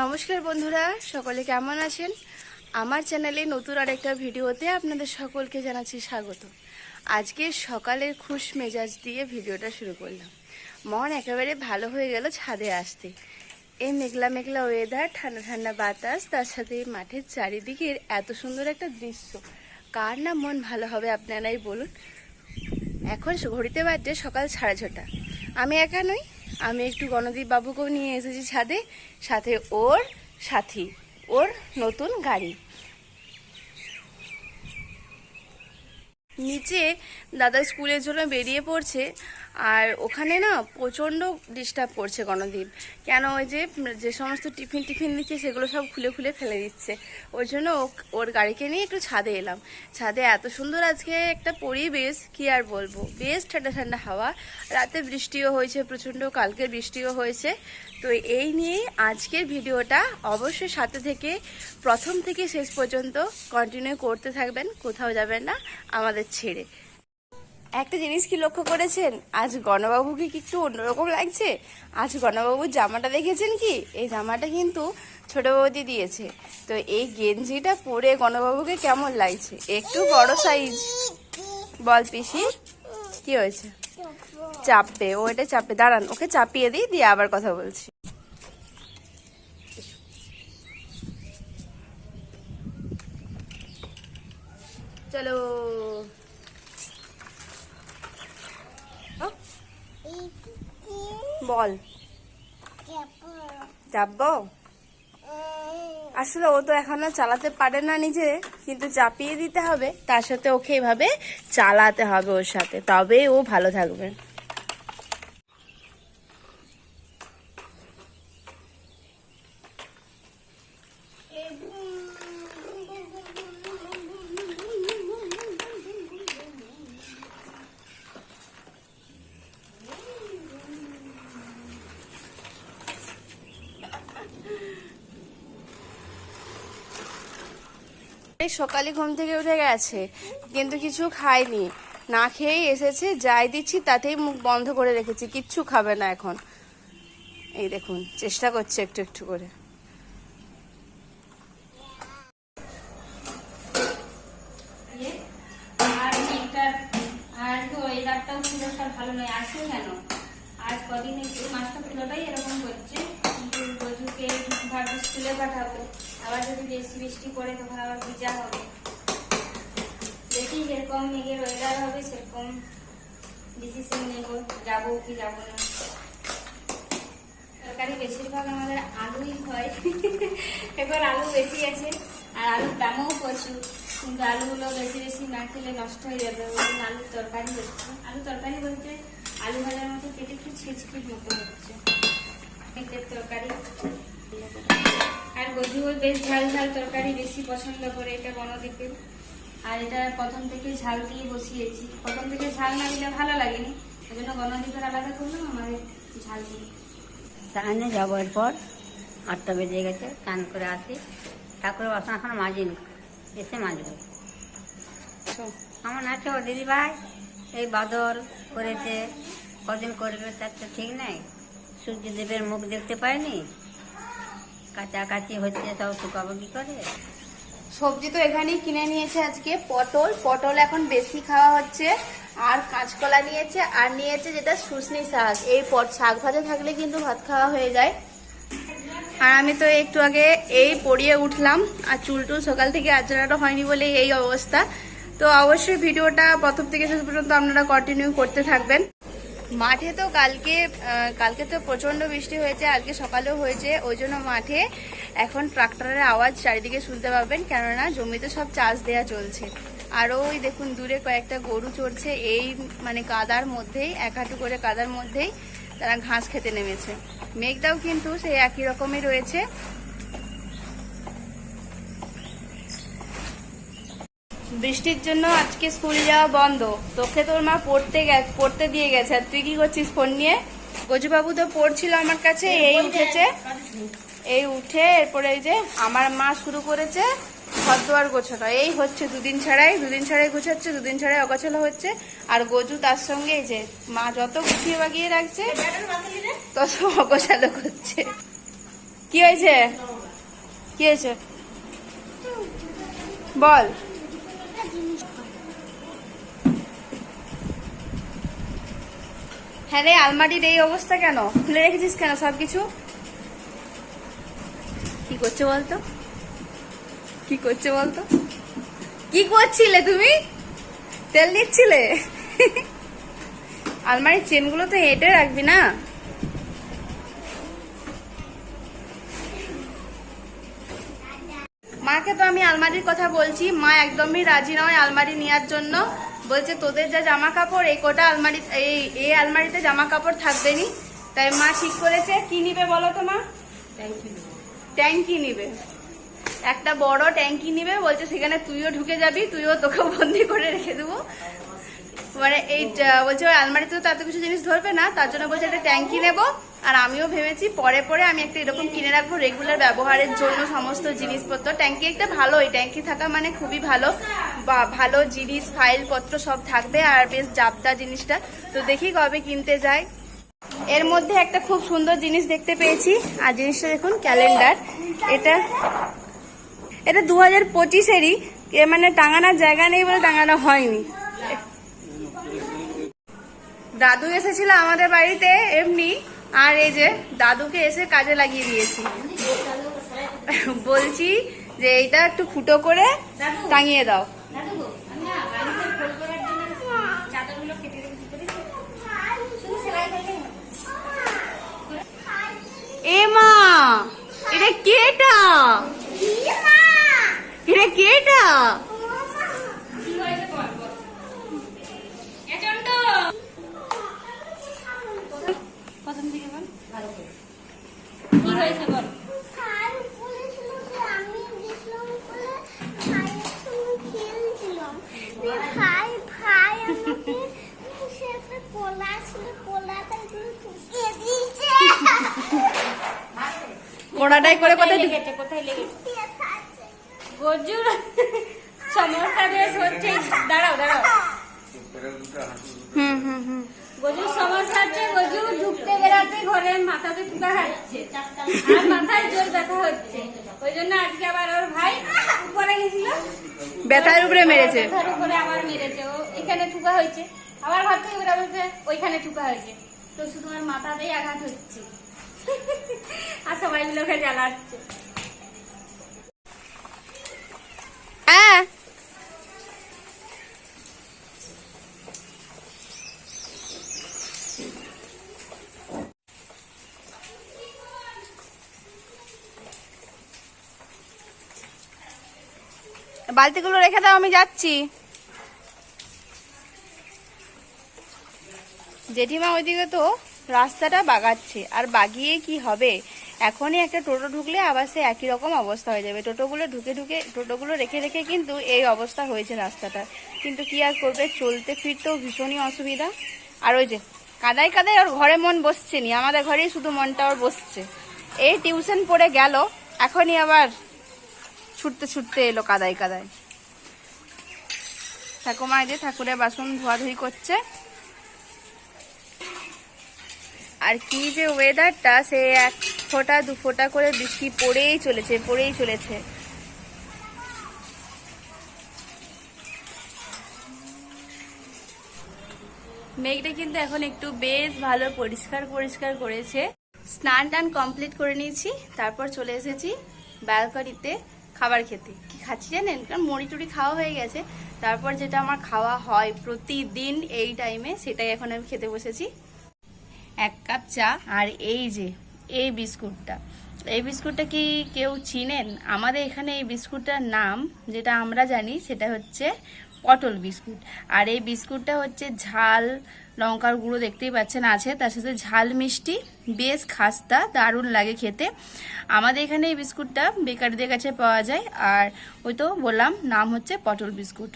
নমস্কার বন্ধুরা, সকলে কেমন আছেন? আমার চ্যানেলে নতুন আরেকটা ভিডিওতে আপনাদের সকলকে জানাচ্ছি স্বাগত। আজকে সকালের খুশ মেজাজ দিয়ে ভিডিওটা শুরু করলাম। মন একেবারে ভালো হয়ে গেল ছাদে আসতে। এই মেঘলা মেঘলা ওয়েদার ঠান্ডা ঠান্ডা বাতাস, তার সাথে মাঠের চারিদিকের এত সুন্দর একটা দৃশ্য। কার না মন ভালো হবে আপনারাই বলুন। এখন ঘড়িতে বাজছে সকাল সাড়ে ছটা। আমি একা নই আমি একটু গণদীপ বাবুকেও নিয়ে এসেছি ছাদে, সাথে ওর সাথী, ওর নতুন গাড়ি। নিচে দাদা স্কুলের জন্য বেরিয়ে পড়ছে। আর ওখানে না প্রচণ্ড ডিস্টার্ব করছে গণদীপ। কেন ওই যে যে সমস্ত টিফিন টিফিন দিচ্ছে সেগুলো সব খুলে খুলে ফেলে দিচ্ছে। ওই জন্য ওর গাড়িকে নিয়ে একটু ছাদে এলাম। ছাদে এত সুন্দর আজকে একটা পরিবেশ, কি আর বলব? বেশ ঠান্ডা ঠান্ডা হাওয়া। রাতে বৃষ্টিও হয়েছে প্রচণ্ড, কালকে বৃষ্টিও হয়েছে। তো এই নিয়ে আজকের ভিডিওটা অবশ্যই সাথে থেকে, প্রথম থেকে শেষ পর্যন্ত কন্টিনিউ করতে থাকবেন। কোথাও যাবেন না, আমাদের ছেড়ে। একটা জিনিস কি লক্ষ্য করেছেন? আজ গণবাবুকে কি একটু অন্যরকম লাগছে? আজ গণবাবুর জামাটা দেখেছেন কি? এই জামাটা কিন্তু ছোট বৌদি দিয়েছে। তো এই গেঞ্জিটা পরে গণবাবুকে কেমন লাগছে? একটু বড় সাইজ বল পিসি, কি হয়েছে? চাপবে, ও এটা চাপবে। দাঁড়ান, ওকে চাপিয়ে দিই, দিয়ে আবার কথা বলছি। চলো। বল। চাপবো? আসলে ও তো এখনও চালাতে পারে না নিজে, কিন্তু চাপিয়ে দিতে হবে। তার সাথে ওকে এভাবে চালাতে হবে ওর সাথে। তবে ও ভালো থাকবে। সকালে ঘুম থেকে উঠে গেছে, কিন্তু কিছু খায়নি না খেয়েই এসেছে, যাই দিচ্ছি তাতেই মুখ বন্ধ করে রেখেছি, কিচ্ছু খাবে না এখন। এই দেখুন, চেষ্টা করছে একটু একটু করে। আজ কদিন এই পুরোটাই এরকম করছে, কিন্তু বধুকে স্কুলে পাঠাবো। আবার যদি বেশি বৃষ্টি পড়ে তখন আবার ভিজা হবে। দেখি যেরকম মেঘের ওয়েদার হবে, সেরকম ডিসিশন নেব, যাব কি যাব না। তরকারি বেশিরভাগ আমাদের আলুই হয়। এবার আলু বেশি আছে, আর আলুর দামও প্রচুর। কিন্তু আলুগুলো বেশি বেশি না খেলে নষ্ট হয়ে যাবে, ওই আলুর তরকারি হচ্ছে। আলু তরকারি বলতে আলু ভাজার মতো কেটে একটু ছিচকির মতো হচ্ছে। পেটের তরকারি। আর গজুও বেশ ঝাল ঝাল তরকারি বেশি পছন্দ করে, এটা গণদ্বীপের আর এটা প্রথম থেকে ঝাল দিয়ে বসিয়েছি। প্রথম থেকে ঝাল না দিলে ভালো লাগেনি, ওই জন্য গণদ্বীপের আলাদা করলাম, আমাদের ঝাল দিয়ে। স্নানে যাব এরপর, আটটা বেজে গেছে, স্নান করে আসি। ঠাকুরের বাসন এখন মাজিনি, এসে মাজবো। আমার আছে দিদি ভাই এই বাদল করেছে, কদিন করবে, তার তো ঠিক নাই। সূর্যদেবের মুখ দেখতে পাইনি? কাছাকাছি হচ্ছে সব শুকাবো কি করে? সবজি তো এখানেই কিনে নিয়েছে আজকে, পটল। পটল এখন বেশি খাওয়া হচ্ছে, আর কাঁচকলা নিয়েছে, আর নিয়েছে যেটা শুশনি শাক। এই শাক ভাজা থাকলে কিন্তু ভাত খাওয়া হয়ে যায়। আর আমি তো একটু আগে এই পড়িয়ে উঠলাম, আর চুল টুল সকাল থেকে আচড়াটা হয়নি বলে এই অবস্থা। তো অবশ্যই ভিডিওটা প্রথম থেকে শেষ পর্যন্ত আপনারা কন্টিনিউ করতে থাকবেন। মাঠে তো কালকে কালকে তো প্রচণ্ড বৃষ্টি হয়েছে, আজকে সকালেও হয়েছে, ওই জন্য মাঠে এখন ট্রাক্টরের আওয়াজ চারিদিকে শুনতে পাবেন, কেননা জমিতে সব চাষ দেয়া চলছে। আর ওই দেখুন, দূরে কয়েকটা গরু চড়ছে, এই মানে কাদার মধ্যেই, এক হাঁটু করে কাদার মধ্যেই তারা ঘাস খেতে নেমেছে। মেঘটাও কিন্তু সেই একই রকমই রয়েছে। বৃষ্টির জন্য আজকে স্কুল যাওয়া বন্ধ। তোকে তোর মা পড়তে পড়তে দিয়ে গেছে। আর তুই কি করছিস ফোন নিয়ে? গজুবাবু তো পড়ছিল আমার কাছে এই উঠেছে। এই উঠে এরপরে এই যে আমার মা শুরু করেছে ঘরদোয়ার গোছানো। এই হচ্ছে দুদিন ছাড়াই দুদিন ছাড়াই গোছাচ্ছে দুদিন ছাড়াই অগোছালো হচ্ছে। আর গজু তার সঙ্গে এই যে মা যত গুছিয়ে বাগিয়ে রাখছে তত অগোছালো করছে। কি হয়েছে? কি হয়েছে? বল। হ্যাঁ রে, আলমারির এই অবস্থা কেন? খুলে রেখেছিস কেন সব কিছু কি করছে বলতো? কি করছে বলতো? কি করছিলে তুমি? তেল দিচ্ছিলে? আলমারির চেনগুলো তো হেঁটে রাখবি না? মাকে তো আমি আলমারির কথা বলছি মা একদমই রাজি নয় আলমারি নেওয়ার জন্য। বলছে তোদের যা জামা কাপড় এই কোটা আলমারি এই এই আলমারিতে জামা কাপড় থাকবে নি তাই মা ঠিক করেছে। কি নিবে বলো তো মা? ট্যাঙ্কি নিবে। একটা বড় ট্যাঙ্কি নিবে। বলছে সেখানে তুইও ঢুকে যাবি তুইও তোকে বন্দি করে রেখে দেবো। মানে এই বলছে ওই আলমারিতে তো এত কিছু জিনিস ধরবে না। তার জন্য বলছে একটা ট্যাঙ্কি নেব। আর আমিও ভেবেছি পরে পরে আমি একটা এরকম কিনে রাখব রেগুলার ব্যবহারের জন্য সমস্ত জিনিসপত্র। ট্যাঙ্কি একটা ভালো, এই ট্যাঙ্কি থাকা মানে খুবই ভালো। বা ভালো জিনিস ফাইলপত্র সব থাকবে আর বেশ জাবদা জিনিসটা। তো দেখি কবে কিনতে যাই। এর মধ্যে একটা খুব সুন্দর জিনিস দেখতে পেয়েছি। আর জিনিসটা দেখুন ক্যালেন্ডার এটা এটা দু হাজার পঁচিশেরই মানে টাঙানোর জায়গা নেই বলে টাঙানো হয়নি। দাদু এসেছিল আমাদের বাড়িতে, এমনি। আর এই যে দাদুকে এসে কাজে লাগিয়ে দিয়েছি। বলছি যে এইটা একটু ফুটো করে টাঙিয়ে দাও। এ মা এটা কেটা? এটা কেটা? গজুর সমস্যা বেশ হচ্ছে দাঁড়াও দাঁড়াও। হুম হুম হুম। গজুর সমস্যা হচ্ছে গজু ঢুকতে বেরাতে ঘরে মাথাতে টুকা খাচ্ছে আর মাথায় জোর ব্যথা হচ্ছে। ওই জন্য আজকে আবার ওর ভাই উপরে গেছিল। ব্যথার উপরে মেরেছে। ব্যথার উপরে আবার মেরেছে। ও এখানে ঠুকা হয়েছে। আবার ভাত থেকে বলছে ওইখানে ঠুকা হয়েছে। তো শুধু আর মাথাতেই আঘাত হচ্ছে। আর সবাই মিলে ওকে জ্বালাচ্ছে হ্যাঁ বালতিগুলো রেখে দাও, আমি যাচ্ছি। জেঠিমা ওইদিকে তো রাস্তাটা বাগাচ্ছে, আর বাগিয়ে কি হবে? এখনই একটা টোটো ঢুকলে আবার সে একই রকম অবস্থা হয়ে যাবে। টোটোগুলো ঢুকে ঢুকে, টোটোগুলো রেখে রেখে কিন্তু এই অবস্থা হয়েছে রাস্তাটা। কিন্তু কি আর করবে? চলতে ফিরতেও ভীষণই অসুবিধা। আর ওই যে, কাদায় কাদায় ওর ঘরে মন বসছে নি, আমাদের ঘরেই শুধু মনটা ওর বসছে। এই টিউশন পড়ে গেল, এখনই আবার ছুটতে ছুটতে এলো কাদায় কাদায়। ঠাকুমা এই ঠাকুরের বাসন ধোয়াধুয়ি করছে। আর কি যে ওয়েদারটা সে এক ফোঁটা, দু ফোঁটা করে বৃষ্টি পড়েই চলেছে পড়েই চলেছে। মেঘটা কিন্তু এখন একটু বেশ ভালো পরিষ্কার পরিষ্কার করেছে। স্নান টান কমপ্লিট করে নিয়েছি, তারপর চলে এসেছি ব্যালকনিতে খাবার খেতে। কি খাচ্ছি জানেন? কারণ মুড়ি টুড়ি খাওয়া হয়ে গেছে। তারপর যেটা আমার খাওয়া হয় প্রতিদিন এই টাইমে সেটাই এখন আমি খেতে বসেছি। এক কাপ চা আর এই যে, এই বিস্কুটটা। এই বিস্কুটটা কি কেউ চিনেন? আমাদের এখানে এই বিস্কুটটার নাম, যেটা আমরা জানি, সেটা হচ্ছে পটল বিস্কুট। আর এই বিস্কুটটা হচ্ছে ঝাল, লঙ্কার গুঁড়ো দেখতেই পাচ্ছেন আছে। তার সাথে ঝাল মিষ্টি, বেশ খাস্তা, দারুণ লাগে খেতে। আমাদের এখানে এই বিস্কুটটা বেকারিদের কাছে পাওয়া যায়। আর ওই তো বললাম, নাম হচ্ছে পটল বিস্কুট।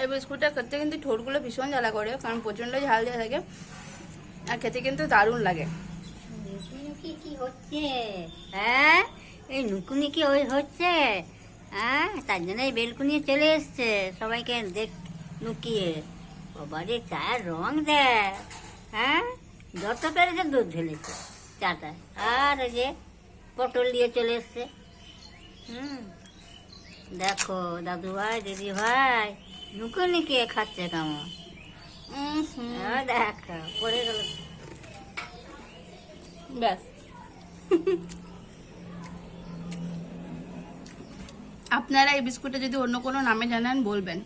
এই বিস্কুটটা খেতে কিন্তু ঠোঁটগুলো ভীষণ জ্বালা করে, কারণ প্রচণ্ড ঝাল দেওয়া থাকে আর খেতে কিন্তু দারুণ লাগে। কি হচ্ছে? হ্যাঁ? এই নুকুনি কি ওই হচ্ছে? হ্যাঁ? তার জন্য এই বেলকুনি চলে এসছে। সবাইকে দেখ লুকিয়ে বাবারে, চায়ের রং দেখ। হ্যাঁ? যত পেরেছে দুধ ঢেলেছে, চাটা। আর যে পটল দিয়ে চলে এসছে। হুম। দেখো দাদু ভাই দিদি ভাই নুকে কে খাচ্ছে কেমন? হ্যাঁ পড়ে গেল। ব্যাস। আপনারা এই বিস্কুটটা যদি অন্য কোনো নামে জানান বলবেন।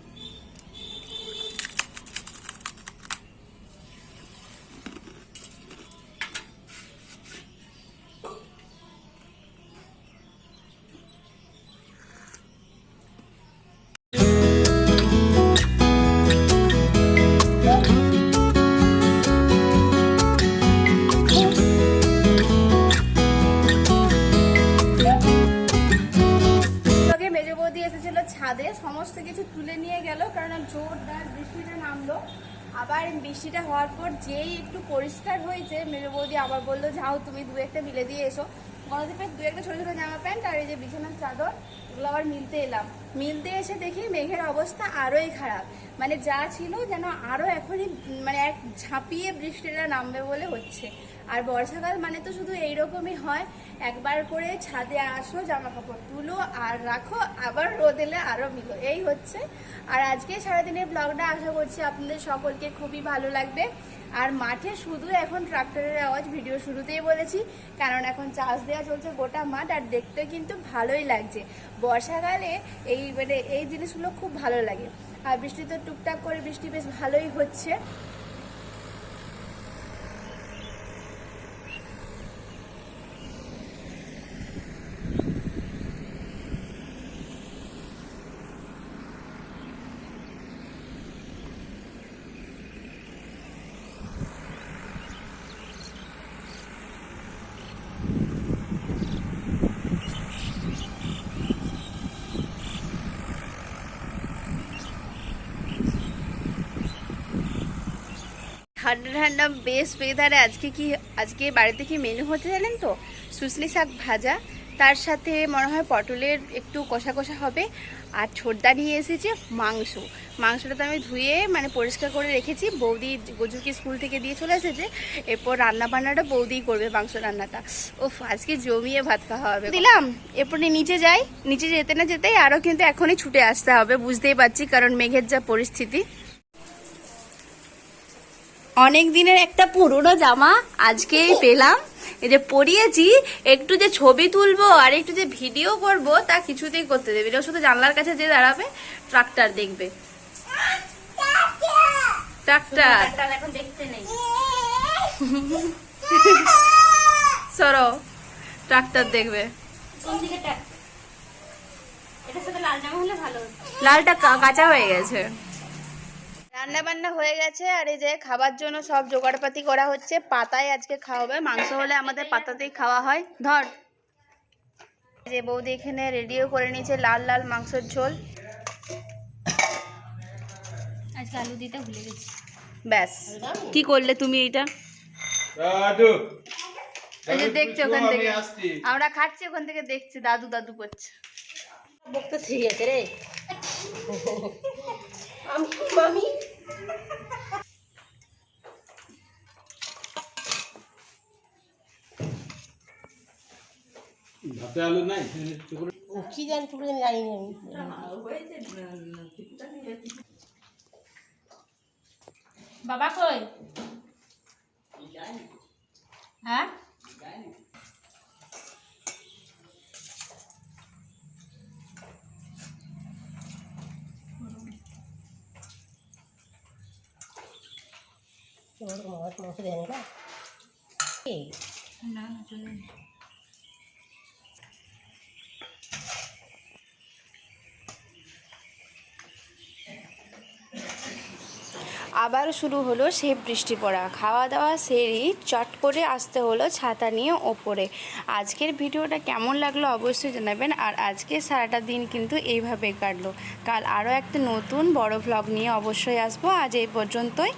আবার বলল, যাও তুমি দু একটা মিলে দিয়ে এসো। গণদীপের দু একটা ছোটো ছোটো জামা প্যান্ট আর এই যে বিছানার চাদর, এগুলো আবার মিলতে এলাম। মিলতে এসে দেখি মেঘের অবস্থা আরোই খারাপ। মানে যা ছিল যেন আরও এখনই মানে এক ঝাঁপিয়ে বৃষ্টিটা নামবে বলে হচ্ছে। আর বর্ষাকাল মানে তো শুধু এইরকমই হয়। একবার করে ছাদে আসো জামা কাপড় তুলো আর রাখো, আবার রোদ এলে আরও মিলো। এই হচ্ছে। আর আজকে সারাদিনের ব্লগটা আশা করছি আপনাদের সকলকে খুবই ভালো লাগবে। আর মাঠে শুধু এখন ট্রাক্টরের আওয়াজ ভিডিও শুরুতেই বলেছি, কারণ এখন চাষ দেওয়া চলছে গোটা মাঠ আর দেখতে কিন্তু ভালোই লাগছে। বর্ষাকালে এই মানে এই জিনিসগুলো খুব ভালো লাগে। আর বৃষ্টি তো টুকটাক করে বৃষ্টি বেশ ভালোই হচ্ছে। ঠান্ডা ঠান্ডা বেশ ওয়েদারে আজকে কি, আজকে বাড়িতে কি মেনু হতে জানেন তো? সুসলি শাক ভাজা, তার সাথে মনে হয় পটলের একটু কষা কষা হবে, আর ছোটদা নিয়ে এসেছে মাংস। মাংসটা তো আমি ধুয়ে মানে পরিষ্কার করে রেখেছি। বৌদি গজুকে স্কুল থেকে দিয়ে চলে এসেছে, এরপর রান্না বান্নাটা বৌদিই করবে মাংস রান্নাটা। ও আজকে জমিয়ে ভাত খাওয়া হবে। দিলাম। এরপরে নিচে যাই। নিচে যেতে না যেতেই আরও কিন্তু এখনই ছুটে আসতে হবে, বুঝতেই পারছি, কারণ মেঘের যা পরিস্থিতি। অনেক দিনের একটা পুরনো জামা আজকেই পেলাম। এই যে পরিয়েছি একটু যে ছবি তুলবো আর একটু যে ভিডিও করব তা কিছুতেই করতে দেবে শুধু জানলার কাছে যে দাঁড়াবে ট্রাক্টর দেখবে। ট্রাক্টর। এখন দেখতে নেই সরো ট্রাক্টর? দেখবে লালটা কাঁচা হয়ে গেছে। রান্না বান্না হয়ে গেছে আর এই যে খাবার জন্য সব জোগাড়পাতি করা হচ্ছে। পাতায় আজকে খাওয়া হবে মাংস হলে আমাদের পাতাতেই খাওয়া হয়। ধর। যে বৌদি এখানে রেডিও করে নিয়েছে লাল লাল মাংসের ঝোল। আজকে আলু দিতে ভুলে গেছি। ব্যাস। কি করলে তুমি এটা? দাদু। এই যে দেখছ ওখান থেকে। আমরা খাচ্ছি ওখান থেকে দেখছি দাদু দাদু করছে। বকতে ঠিক আছে রে। ভাতে আলু নাই? কি জানি টুকরো জানি বাবা কই? হ্যাঁ? না না। আবার শুরু হলো সেই বৃষ্টি পড়া। খাওয়া দাওয়া সেরেই চট করে আসতে হলো ছাতা নিয়ে ওপরে। আজকের ভিডিওটা কেমন লাগল অবশ্যই জানাবেন। আর আজকে সারাটা দিন কিন্তু এইভাবে কাটলো। কাল আরও একটা নতুন বড় ভ্লগ নিয়ে অবশ্যই আসব। আজ এই পর্যন্তই।